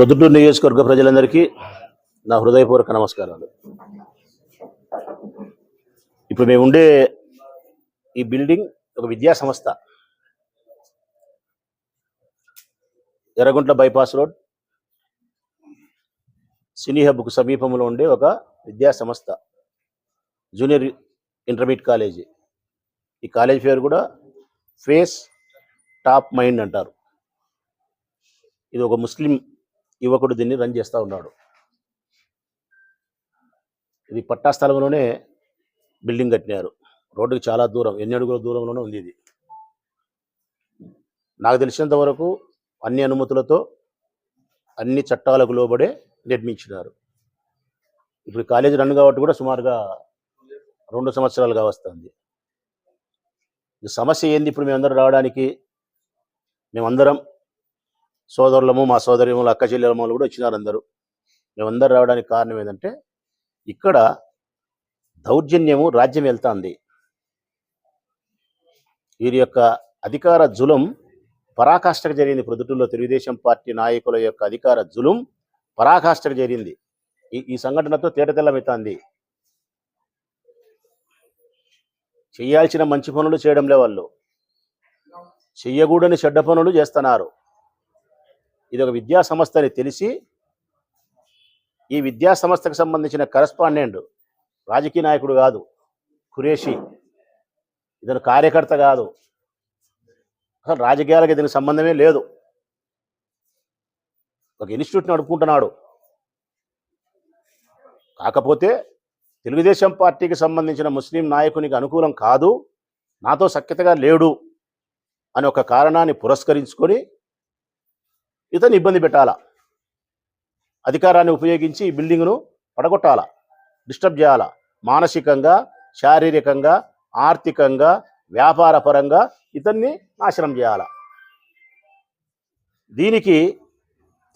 పొద్దుటూరు నియోజకవర్గ ప్రజలందరికీ నా హృదయపూర్వక నమస్కారాలు. ఇప్పుడు మేము ఉండే ఈ బిల్డింగ్ ఒక విద్యా సంస్థ. ఎర్రగుంట్ల బైపాస్ రోడ్ సినీ హబ్కు సమీపంలో ఉండే ఒక విద్యా సంస్థ జూనియర్ ఇంటర్మీడియట్ కాలేజీ. ఈ కాలేజ్ పేరు కూడా ఫేస్ టాప్ మైండ్ అంటారు. ఇది ఒక ముస్లిం యువకుడు దీన్ని రన్ చేస్తూ ఉన్నాడు. ఇది పట్టా స్థలంలోనే బిల్డింగ్ కట్టినారు. రోడ్డుకి చాలా దూరం ఎన్ని అడుగుల దూరంలోనే ఉంది ఇది. నాకు తెలిసినంత వరకు అన్ని అనుమతులతో అన్ని చట్టాలకు లోబడే నిర్మించినారు. ఇప్పుడు కాలేజీ రన్ కాబట్టి కూడా సుమారుగా రెండు సంవత్సరాలుగా వస్తుంది. సమస్య ఏంది? ఇప్పుడు మేమందరం రావడానికి మేమందరం సోదరులము మా సోదరిములు అక్క చెల్లెలమ్మలు కూడా వచ్చినారు అందరూ. మేమందరం రావడానికి కారణం ఏంటంటే ఇక్కడ దౌర్జన్యము రాజ్యం వెళ్తాంది. వీరి యొక్క అధికార జులం పరాకాష్ఠకు జరిగింది. ప్రొద్దుటూరులో తెలుగుదేశం పార్టీ నాయకుల యొక్క అధికార జులుం పరాకాష్ఠకు జరిగింది. ఈ ఈ సంఘటనతో తేటతెల్లమవుతుంది చేయాల్సిన మంచి పనులు చేయడంలే వాళ్ళు. చెయ్యకూడని చెడ్డ పనులు చేస్తున్నారు. ఇది ఒక విద్యా సంస్థ అని తెలిసి ఈ విద్యా సంస్థకు సంబంధించిన కరస్పాండెంట్ రాజకీయ నాయకుడు కాదు ఖురేషి. ఇతను కార్యకర్త కాదు. అసలు రాజకీయాలకు దీనికి సంబంధమే లేదు. ఒక ఇన్స్టిట్యూట్ నడుపుకుంటున్నాడు. కాకపోతే తెలుగుదేశం పార్టీకి సంబంధించిన ముస్లిం నాయకునికి అనుకూలం కాదు నాతో సఖ్యతగా లేడు అని ఒక కారణాన్ని పురస్కరించుకొని ఇతన్ని ఇబ్బంది పెట్టాలా? అధికారాన్ని ఉపయోగించి ఈ బిల్డింగ్ను పడగొట్టాలా? డిస్టర్బ్ చేయాలా? మానసికంగా శారీరకంగా ఆర్థికంగా వ్యాపారపరంగా ఇతన్ని నాశనం చేయాలా? దీనికి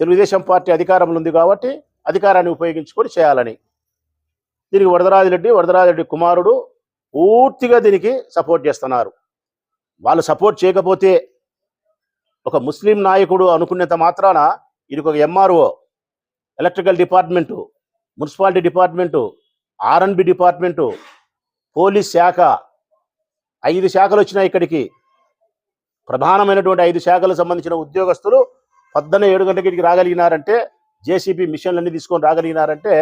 తెలుగుదేశం పార్టీ అధికారంలో ఉంది కాబట్టి అధికారాన్ని ఉపయోగించుకొని చేయాలని. దీనికి వరదరాజిరెడ్డి వరదరాజిరెడ్డి కుమారుడు పూర్తిగా దీనికి సపోర్ట్ చేస్తున్నారు. వాళ్ళు సపోర్ట్ చేయకపోతే ఒక ముస్లిం నాయకుడు అనుకునేంత మాత్రాన ఇది ఒక MRO electrical department municipality department RNB department police శాఖ ఐదు శాఖలు వచ్చినాయి ఇక్కడికి. ప్రధానమైనటువంటి ఐదు శాఖలకు సంబంధించిన ఉద్యోగస్తులు పొద్దున్న ఏడు గంటలకి ఇక్కడికి రాగలిగినారంటే జేసీబీ మిషన్లన్నీ తీసుకొని రాగలిగినారంటే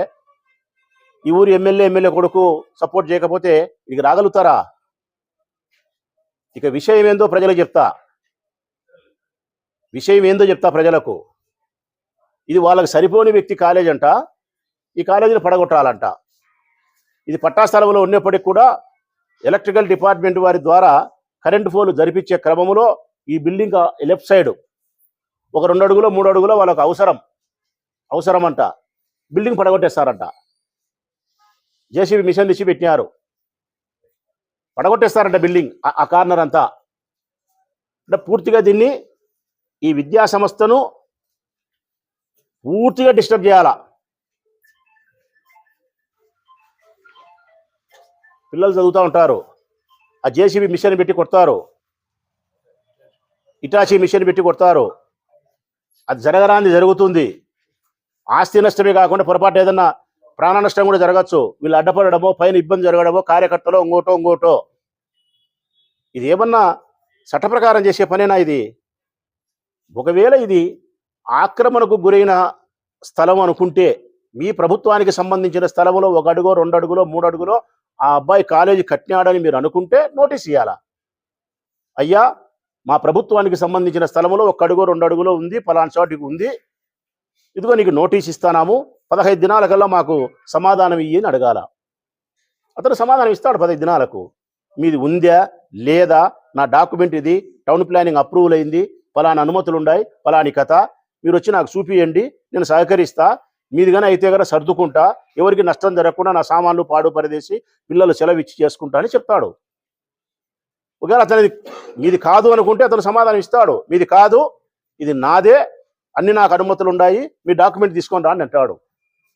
ఈ ఊరు ఎమ్మెల్యే ఎమ్మెల్యే కొడుకు సపోర్ట్ చేయకపోతే ఇక రాగలుగుతారా? ఇక విషయం ఏందో ప్రజలకు చెప్తా. విషయం ఏందో చెప్తా ప్రజలకు. ఇది వాళ్ళకి సరిపోని వ్యక్తి కాలేజ్ అంట ఈ కాలేజీని పడగొట్టాలంట. ఇది పట్టా స్థలంలో ఉన్నప్పటికీ కూడా ఎలక్ట్రికల్ డిపార్ట్మెంట్ వారి ద్వారా కరెంటు ఫోన్లు జరిపించే క్రమంలో ఈ బిల్డింగ్ లెఫ్ట్ సైడ్ ఒక రెండు అడుగులో మూడు అడుగులో వాళ్ళకు అవసరం. అవసరం అంట బిల్డింగ్ పడగొట్టేస్తారంట జేసీబీ మిషన్ తెచ్చి పెట్టినారు. పడగొట్టేస్తారంట బిల్డింగ్ ఆ కార్నర్ అంతా. అంటే పూర్తిగా దీన్ని ఈ విద్యా సంస్థను పూర్తిగా డిస్టర్బ్ చేయాలా? పిల్లలు చదువుతూ ఉంటారు. ఆ జేసీబీ మిషన్ పెట్టి కొడతారు. ఇటాచీ మిషన్ పెట్టి కొడతారు. అది జరగరాంది జరుగుతుంది. ఆస్తి నష్టమే కాకుండా పొరపాటు ఏదన్నా ప్రాణ నష్టం కూడా జరగచ్చు. వీళ్ళు అడ్డపడడమో పైన ఇబ్బంది జరగడమో కార్యకర్తలో ఇంకోటో ఇంకోటో. ఇది ఏమన్నా చట్ట ప్రకారం చేసే పనేనా ఇది? ఒకవేళ ఇది ఆక్రమణకు గురైన స్థలం అనుకుంటే మీ ప్రభుత్వానికి సంబంధించిన స్థలంలో ఒక అడుగో రెండు అడుగులో మూడు అడుగులో ఆ అబ్బాయి కాలేజీ కట్టినాడని మీరు అనుకుంటే నోటీస్ ఇవ్వాలా అయ్యా మా ప్రభుత్వానికి సంబంధించిన స్థలంలో ఒక అడుగు రెండు అడుగులో ఉంది పలానా చోటికి ఉంది. ఇదిగో నీకు నోటీస్ ఇస్తానాము పదహైదు దినాల కల్లా మాకు సమాధానం ఇయ్యి అని అడగాల. అతను సమాధానం ఇస్తాడు పదహైదు దినాలకు. మీది ఉందా లేదా? నా డాక్యుమెంట్ ఇది టౌన్ ప్లానింగ్ అప్రూవల్ అయింది పలానా అనుమతులు ఉన్నాయి పలాని కథ. మీరు వచ్చి నాకు చూపియండి నేను సహకరిస్తా. మీది కానీ అయితే కనుక సర్దుకుంటా ఎవరికి నష్టం జరగకుండా నా సామాన్లు పాడు పరదేసి పిల్లలు సెలవు ఇచ్చి చేసుకుంటా అని చెప్తాడు. ఒకవేళ అతనిది మీది కాదు అనుకుంటే అతను సమాధానం ఇస్తాడు. మీది కాదు ఇది నాదే అన్ని నాకు అనుమతులు ఉన్నాయి మీ డాక్యుమెంట్ తీసుకొని రా అని అంటాడు.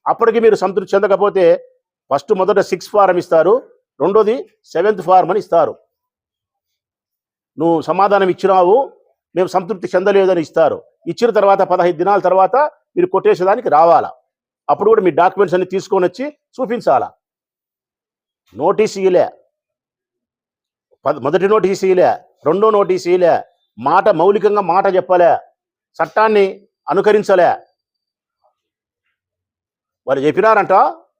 అప్పటికి మీరు సంతృప్తి చెందకపోతే ఫస్ట్ మొదట సిక్స్ ఫారం ఇస్తారు రెండోది సెవెంత్ ఫారం అని ఇస్తారు. నువ్వు సమాధానం ఇచ్చినావు మేము సంతృప్తి చెందలేదని ఇస్తారు. ఇచ్చిన తర్వాత పదహైదు దినాల తర్వాత మీరు కొట్టేసేదానికి రావాలా? అప్పుడు కూడా మీ డాక్యుమెంట్స్ అన్ని తీసుకొని వచ్చి చూపించాలా? నోటీస్ ఇయలే మొదటి నోటీస్ ఇయలే రెండో నోటీస్ ఇయలే మాట మౌలికంగా మాట చెప్పలే. చట్టాన్ని అనుకరించలే. వారు చెప్పినారంట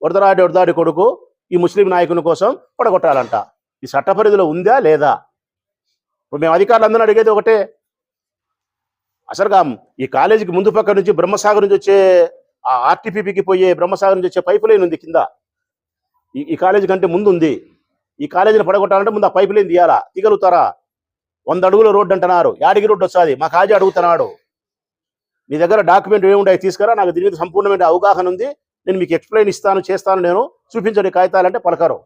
వరదరాడి వరదాడి కొడుకు ఈ ముస్లిం నాయకుని కోసం పడగొట్టాలంట. ఈ చట్ట పరిధిలో ఉందా లేదా? ఇప్పుడు మేము అధికారులందరూ అడిగేది ఒకటే అసలుగా ఈ కాలేజీకి ముందు పక్క నుంచి బ్రహ్మసాగర్ నుంచి వచ్చే ఆ ఆర్టీపీపీకి పోయే బ్రహ్మసాగర్ నుంచి వచ్చే పైపు లైన్ ఉంది కింద. ఈ ఈ కాలేజీ కంటే ముందు ఉంది ఈ కాలేజీని పడగొట్టాలంటే ముందు ఆ పైపు లైన్ తీయాలా? తీగలుగుతారా వంద అడుగుల రోడ్డు అంటున్నారు. యాడికి రోడ్డు వస్తుంది? మా కాజీ అడుగుతున్నాడు. మీ దగ్గర డాక్యుమెంట్ ఏముంటాయి తీసుకురా నాకు దీని మీద సంపూర్ణమైన అవగాహన ఉంది. నేను మీకు ఎక్స్ప్లెయిన్ ఇస్తాను చేస్తాను నేను చూపించండి కాగితాలంటే పలకరు.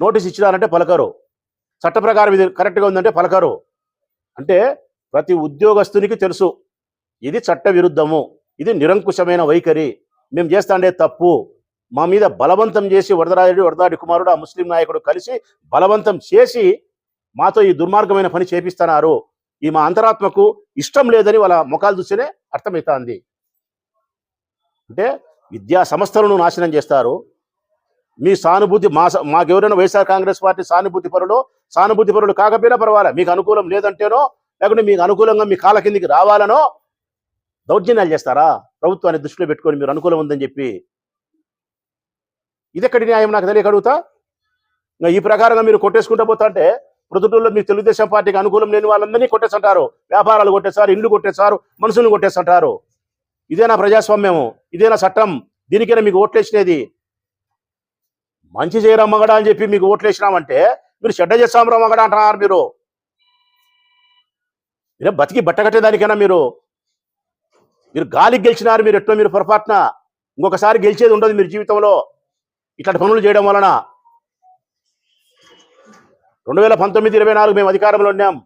నోటీస్ ఇచ్చినారంటే పలకరు. చట్ట ప్రకారం ఇది కరెక్ట్గా ఉందంటే పలకరు. అంటే ప్రతి ఉద్యోగస్తునికి తెలుసు. ఇది చట్ట విరుద్ధము ఇది నిరంకుశమైన వైఖరి. మేము చేస్తాండే తప్పు. మా మీద బలవంతం చేసి వరదరాజుడు వరదాడి కుమారుడు ఆ ముస్లిం నాయకుడు కలిసి బలవంతం చేసి మాతో ఈ దుర్మార్గమైన పని చేపిస్తున్నారు. ఈ మా అంతరాత్మకు ఇష్టం లేదని వాళ్ళ ముఖాలు చూస్తేనే అర్థమవుతుంది అంటే విద్యా సంస్థలను నాశనం చేస్తారు. మీ సానుభూతి మా మాకెవరైనా వైఎస్ఆర్ కాంగ్రెస్ పార్టీ సానుభూతి పరులు సానుభూతి పరులు కాకపోయినా పర్వాలే. మీకు అనుకూలం లేదంటేనో లేకుంటే మీకు అనుకూలంగా మీ కాళ్ళ కిందికి రావాలనో దౌర్జన్యాలు చేస్తారా? ప్రభుత్వాన్ని దృష్టిలో పెట్టుకొని మీరు అనుకూలం ఉందని చెప్పి. ఇదెక్కడి న్యాయం నాకు తెలియక అడుగుతా? ఈ ప్రకారంగా మీరు కొట్టేసుకుంటూ పోతా అంటే ప్రొద్దుటూరులో మీ తెలుగుదేశం పార్టీకి అనుకూలం లేని వాళ్ళందరినీ కొట్టేస్తుంటారు వ్యాపారాలు కొట్టేస్తారు ఇండ్లు కొట్టేస్తారు మనుషులను కొట్టేస్తుంటారు ఇదేనా ప్రజాస్వామ్యము ఇదేనా చట్టం. దీనికైనా మీకు ఓట్లేసినది. మంచి చేయరా మగడా అని చెప్పి మీకు ఓట్లేసినామంటే మీరు చెడ్డ చేస్తాం రా మగడా అంటున్నారు మీరు. మీరే బతికి బట్టగట్టేదానికైనా మీరు మీరు గాలికి గెలిచినారు మీరు ఎట్లా మీరు పొరపాటున ఇంకొకసారి గెలిచేది ఉండదు మీరు జీవితంలో. ఇట్లాంటి పనులు చేయడం వలన రెండు వేల పంతొమ్మిది ఇరవై నాలుగు మేము అధికారంలో ఉన్నాం.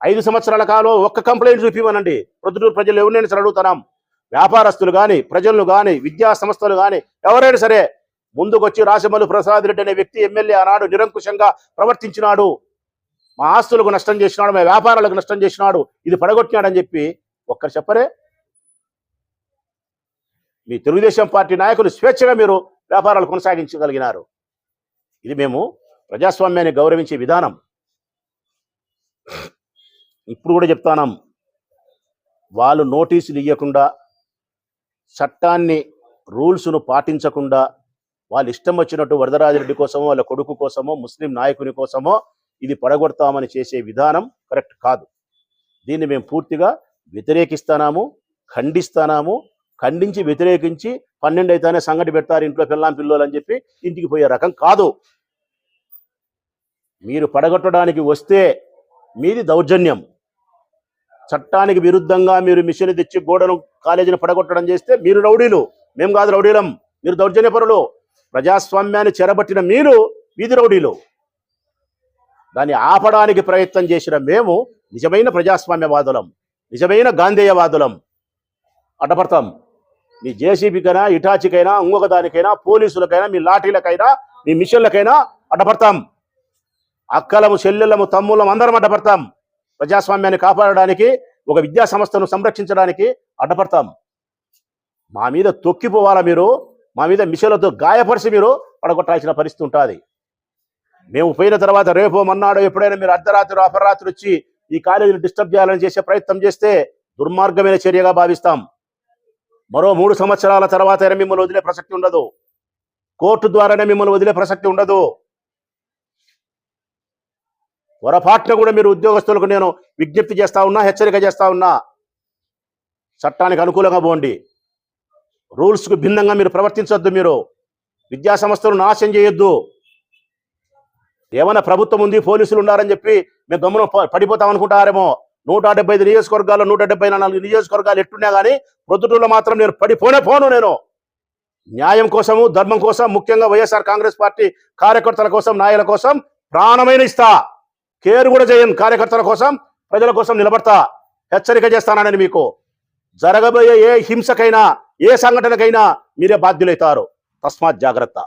ఐదు సంవత్సరాల కాలం ఒక్క కంప్లైంట్ చూపిమనండి ప్రొద్దుటూరు ప్రజలు ఎవరినైనా సరే అడుగుతున్నాం వ్యాపారస్తులు కానీ ప్రజలను కానీ విద్యా సంస్థలు కానీ ఎవరైనా సరే ముందుకొచ్చి రాజమల్లు ప్రసాద్ రెడ్డి అనే వ్యక్తి ఎమ్మెల్యే ఆనాడు నిరంకుశంగా ప్రవర్తించినాడు. మా ఆస్తులకు నష్టం చేసినాడు మా వ్యాపారాలకు నష్టం చేసినాడు ఇది పడగొట్టినాడని చెప్పి ఒక్కరు చెప్పరే? మీ తెలుగుదేశం పార్టీ నాయకులు స్వేచ్ఛగా మీరు వ్యాపారాలు కొనసాగించగలిగినారు. ఇది మేము ప్రజాస్వామ్యాన్ని గౌరవించే విధానం. ఇప్పుడు కూడా చెప్తానం వాళ్ళు నోటీసులు ఇవ్వకుండా చట్టాన్ని రూల్స్ను పాటించకుండా వాళ్ళు ఇష్టం వచ్చినట్టు వరదరాజరెడ్డి కోసమో వాళ్ళ కొడుకు కోసమో ముస్లిం నాయకుని కోసమో ఇది పడగొడతామని చేసే విధానం కరెక్ట్ కాదు. దీన్ని మేము పూర్తిగా వ్యతిరేకిస్తున్నాము ఖండిస్తున్నాము ఖండించి వ్యతిరేకించి పన్నెండు అయితేనే సంగటి పెడతారు ఇంట్లో పిల్లాం పిల్లలు అని చెప్పి ఇంటికి పోయే రకం కాదు. మీరు పడగొట్టడానికి వస్తే మీది దౌర్జన్యం. చట్టానికి విరుద్ధంగా మీరు మిషన్ తెచ్చి గోడను కాలేజీని పడగొట్టడం చేస్తే మీరు రౌడీలు. మేము కాదు రౌడీలం. మీరు దౌర్జన్యపరులు. ప్రజాస్వామ్యాన్ని చెరబట్టిన మీరు వీధి రౌడీలు. దాన్ని ఆపడానికి ప్రయత్నం చేసిన మేము నిజమైన ప్రజాస్వామ్యవాదులం నిజమైన గాంధేయవాదులం. అడ్డపడతాం. మీ జేసీబీకైనా ఇటాచికైనా ఇంకొక దానికైనా పోలీసులకైనా మీ లాఠీలకైనా మీ మిషన్లకైనా అడ్డపడతాం. అక్కలము చెల్లెళ్ళము తమ్ముళ్ళము అందరం అడ్డపడతాం. ప్రజాస్వామ్యాన్ని కాపాడడానికి ఒక విద్యా సంస్థను సంరక్షించడానికి అడ్డపడతాం. మా మీద తొక్కిపోవాలా మీరు? మా మీద మిషన్లతో గాయపరిచి మీరు పడగొట్టాల్సిన పరిస్థితి ఉంటుంది. మేము పోయిన తర్వాత రేపో మన్నాడు ఎప్పుడైనా మీరు అర్ధరాత్రి అపరాత్రి వచ్చి ఈ కాలేజీని డిస్టర్బ్ చేయాలని చేసే ప్రయత్నం చేస్తే దుర్మార్గమైన చర్యగా భావిస్తాం. మరో మూడు సంవత్సరాల తర్వాత అయినా మిమ్మల్ని వదిలే ప్రసక్తి ఉండదు. కోర్టు ద్వారానే మిమ్మల్ని వదిలే ప్రసక్తి ఉండదు. పొరపాటున కూడా మీరు ఉద్యోగస్తులకు నేను విజ్ఞప్తి చేస్తా ఉన్నా హెచ్చరిక చేస్తా ఉన్నా చట్టానికి అనుకూలంగా పోండి. రూల్స్కు భిన్నంగా మీరు ప్రవర్తించొద్దు మీరు. విద్యా సంస్థలు నాశనం చేయొద్దు. ఏమైనా ప్రభుత్వం ఉంది పోలీసులు ఉన్నారని చెప్పి మేము గమ్మున పడిపోతాం అనుకుంటారేమో. నూట డెబ్బై ఐదు నియోజకవర్గాల్లో నూట డెబ్బై నాలుగు నియోజకవర్గాలు ఎట్టున్నా కానీ ప్రొద్దుటూరులో మాత్రం నేను పడిపోనే పోను నేను. న్యాయం కోసము ధర్మం కోసం ముఖ్యంగా వైఎస్ఆర్ కాంగ్రెస్ పార్టీ కార్యకర్తల కోసం నాయకుల కోసం ప్రాణమైన ఇస్తా. కేర్ కూడా చేయను కార్యకర్తల కోసం ప్రజల కోసం నిలబడతా. హెచ్చరిక చేస్తానని మీకు? జరగబోయే ఏ హింసకైనా ఏ సంఘటనకైనా మీరే బాధ్యులవుతారు తస్మాత్ జాగ్రత్త.